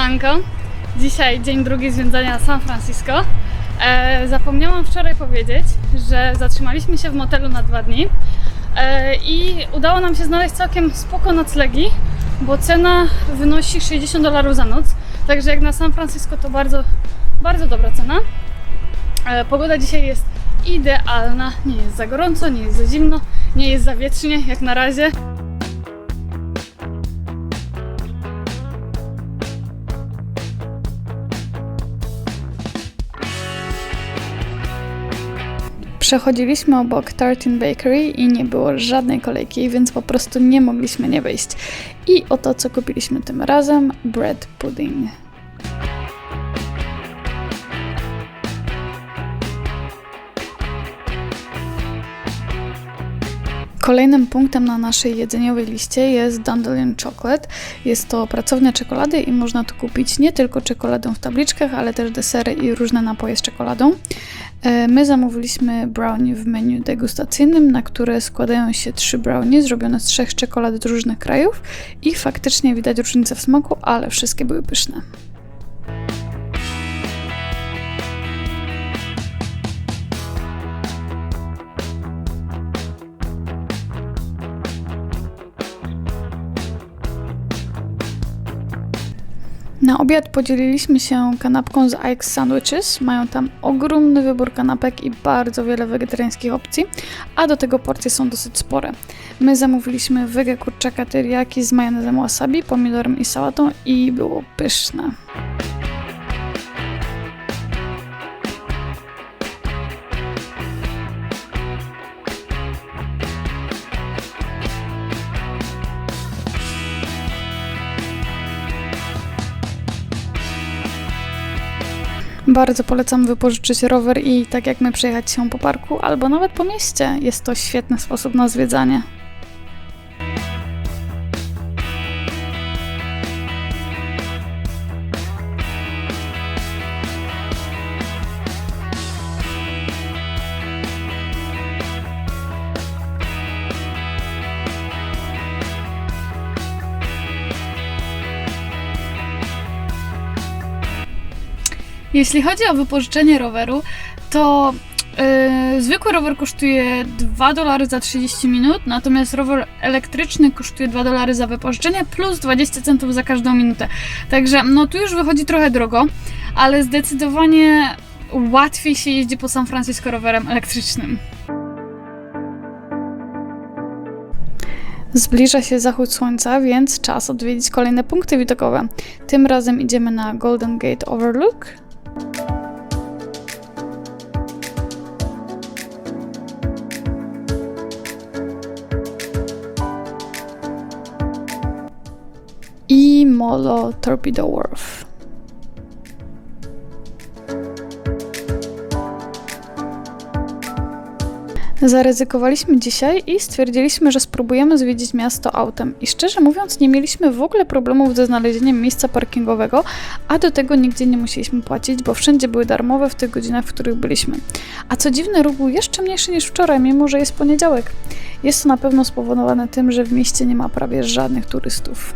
Siemanko. Dzisiaj dzień drugi zwiedzania San Francisco. E, zapomniałam wczoraj powiedzieć, że zatrzymaliśmy się w motelu na dwa dni e, i udało nam się znaleźć całkiem spoko noclegi, bo cena wynosi 60 dolarów za noc. Także jak na San Francisco to bardzo, bardzo dobra cena. E, Pogoda dzisiaj jest idealna, nie jest za gorąco, nie jest za zimno, nie jest za wietrznie jak na razie. Przechodziliśmy obok Tartin Bakery i nie było żadnej kolejki, więc po prostu nie mogliśmy nie wejść. I oto co kupiliśmy tym razem: bread pudding. Kolejnym punktem na naszej jedzeniowej liście jest Dandelion Chocolate. Jest to pracownia czekolady i można tu kupić nie tylko czekoladę w tabliczkach, ale też desery i różne napoje z czekoladą. E, My zamówiliśmy brownie w menu degustacyjnym, na które składają się trzy brownie zrobione z trzech czekolad z różnych krajów i faktycznie widać różnicę w smaku, ale wszystkie były pyszne. Na obiad podzieliliśmy się kanapką z Ike's Sandwiches. Mają tam ogromny wybór kanapek i bardzo wiele wegetariańskich opcji, a do tego porcje są dosyć spore. My zamówiliśmy wege kurczaka teriyaki z majonezem wasabi, pomidorem i sałatą i było pyszne. Bardzo polecam wypożyczyć rower i tak jak my przejechać się po parku albo nawet po mieście. Jest to świetny sposób na zwiedzanie. Jeśli chodzi o wypożyczenie roweru, to yy, zwykły rower kosztuje 2 dolary za 30 minut, natomiast rower elektryczny kosztuje 2 dolary za wypożyczenie plus 20 centów za każdą minutę. Także no tu już wychodzi trochę drogo, ale zdecydowanie łatwiej się jeździ po San Francisco rowerem elektrycznym. Zbliża się zachód słońca, więc czas odwiedzić kolejne punkty widokowe. Tym razem idziemy na Golden Gate Overlook. Molo Torpedo Wharf. Zaryzykowaliśmy dzisiaj i stwierdziliśmy, że spróbujemy zwiedzić miasto autem. I szczerze mówiąc, nie mieliśmy w ogóle problemów ze znalezieniem miejsca parkingowego, a do tego nigdzie nie musieliśmy płacić, bo wszędzie były darmowe w tych godzinach, w których byliśmy. A co dziwne, ruch był jeszcze mniejszy niż wczoraj, mimo że jest poniedziałek. Jest to na pewno spowodowane tym, że w mieście nie ma prawie żadnych turystów.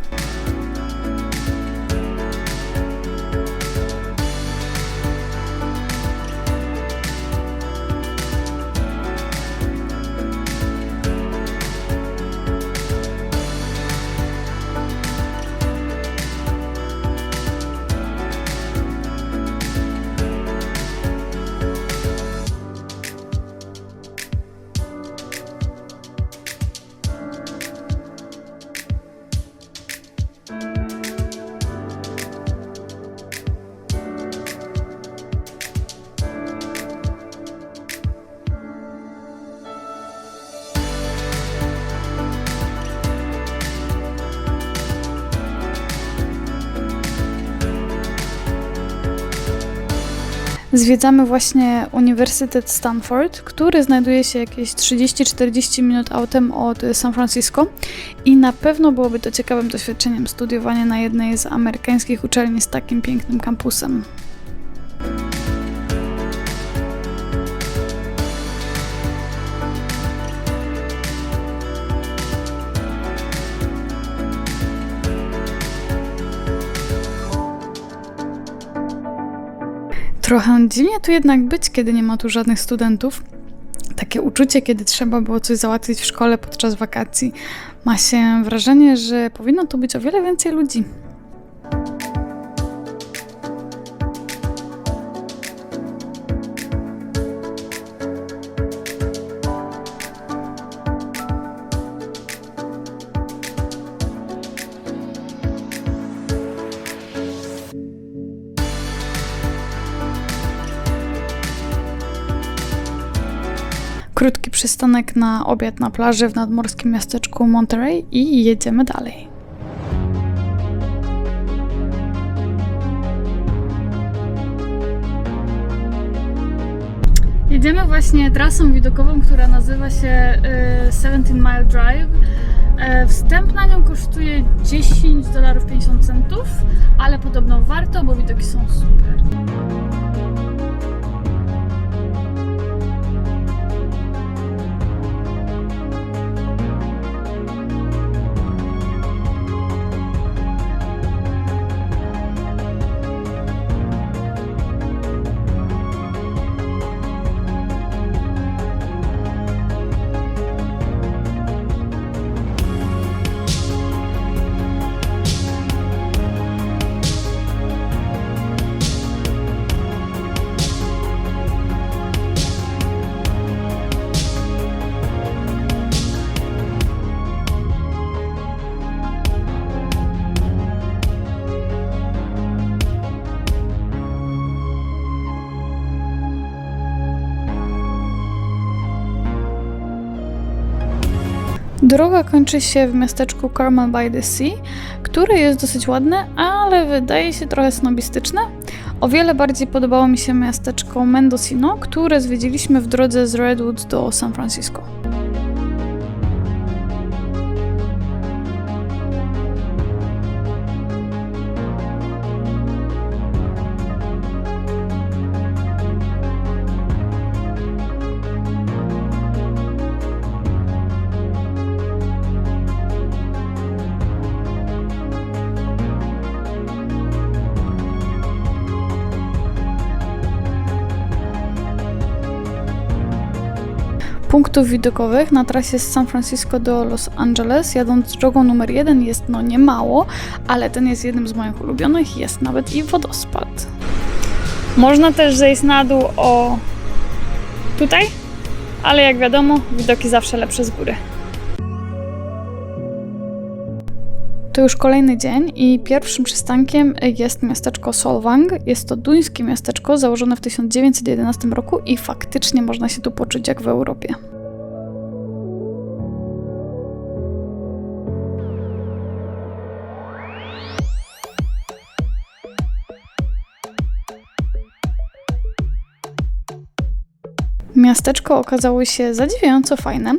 Zwiedzamy właśnie Uniwersytet Stanford, który znajduje się jakieś 30-40 minut autem od San Francisco i na pewno byłoby to ciekawym doświadczeniem studiowanie na jednej z amerykańskich uczelni z takim pięknym kampusem. Trochę dziwnie tu jednak być, kiedy nie ma tu żadnych studentów. Takie uczucie, kiedy trzeba było coś załatwić w szkole podczas wakacji. Ma się wrażenie, że powinno tu być o wiele więcej ludzi. Krótki przystanek na obiad na plaży w nadmorskim miasteczku Monterey i jedziemy dalej. Jedziemy właśnie trasą widokową, która nazywa się e, 17 Mile Drive. E, Wstęp na nią kosztuje 10 dolarów 50 centów, ale podobno warto, bo widoki są super. Droga kończy się w miasteczku Carmel by the Sea, które jest dosyć ładne, ale wydaje się trochę snobistyczne. O wiele bardziej podobało mi się miasteczko Mendocino, które zwiedziliśmy w drodze z Redwood do San Francisco. Punktów widokowych na trasie z San Francisco do Los Angeles, jadąc drogą numer jeden, jest no nie mało, ale ten jest jednym z moich ulubionych, jest nawet i wodospad. Można też zejść na dół o tutaj, ale jak wiadomo, widoki zawsze lepsze z góry. To już kolejny dzień i pierwszym przystankiem jest miasteczko Solvang. Jest to duńskie miasteczko założone w 1911 roku i faktycznie można się tu poczuć jak w Europie. Miasteczko okazało się zadziwiająco fajne.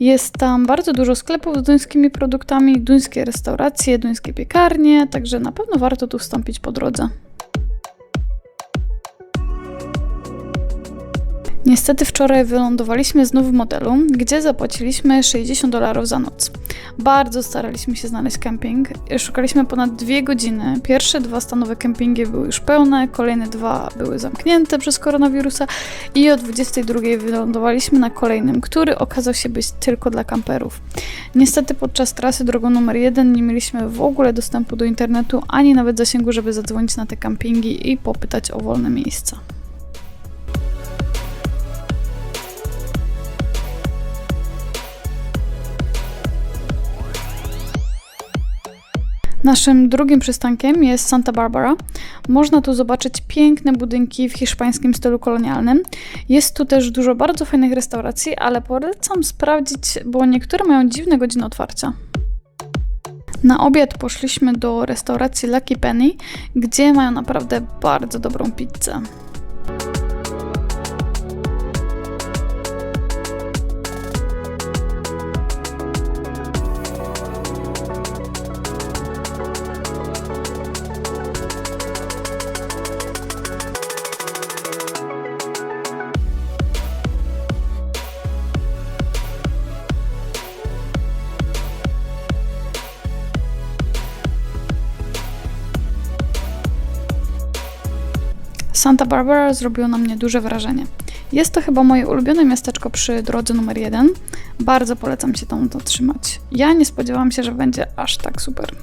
Jest tam bardzo dużo sklepów z duńskimi produktami, duńskie restauracje, duńskie piekarnie, także na pewno warto tu wstąpić po drodze. Niestety wczoraj wylądowaliśmy znów w modelu, gdzie zapłaciliśmy 60 dolarów za noc. Bardzo staraliśmy się znaleźć kemping. Szukaliśmy ponad dwie godziny. Pierwsze dwa stanowe kempingi były już pełne, kolejne dwa były zamknięte przez koronawirusa i o 22 wylądowaliśmy na kolejnym, który okazał się być tylko dla kamperów. Niestety podczas trasy drogą numer 1 nie mieliśmy w ogóle dostępu do internetu, ani nawet zasięgu, żeby zadzwonić na te kempingi i popytać o wolne miejsca. Naszym drugim przystankiem jest Santa Barbara. Można tu zobaczyć piękne budynki w hiszpańskim stylu kolonialnym. Jest tu też dużo bardzo fajnych restauracji, ale polecam sprawdzić, bo niektóre mają dziwne godziny otwarcia. Na obiad poszliśmy do restauracji Lucky Penny, gdzie mają naprawdę bardzo dobrą pizzę. Santa Barbara zrobiło na mnie duże wrażenie. Jest to chyba moje ulubione miasteczko przy drodze numer jeden. Bardzo polecam się tam dotrzymać. Ja nie spodziewałam się, że będzie aż tak super.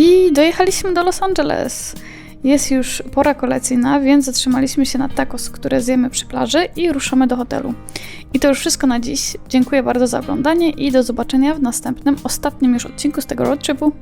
I dojechaliśmy do Los Angeles. Jest już pora kolacyjna, więc zatrzymaliśmy się na tacos, które zjemy przy plaży i ruszamy do hotelu. I to już wszystko na dziś. Dziękuję bardzo za oglądanie i do zobaczenia w następnym, ostatnim już odcinku z tego road tripu.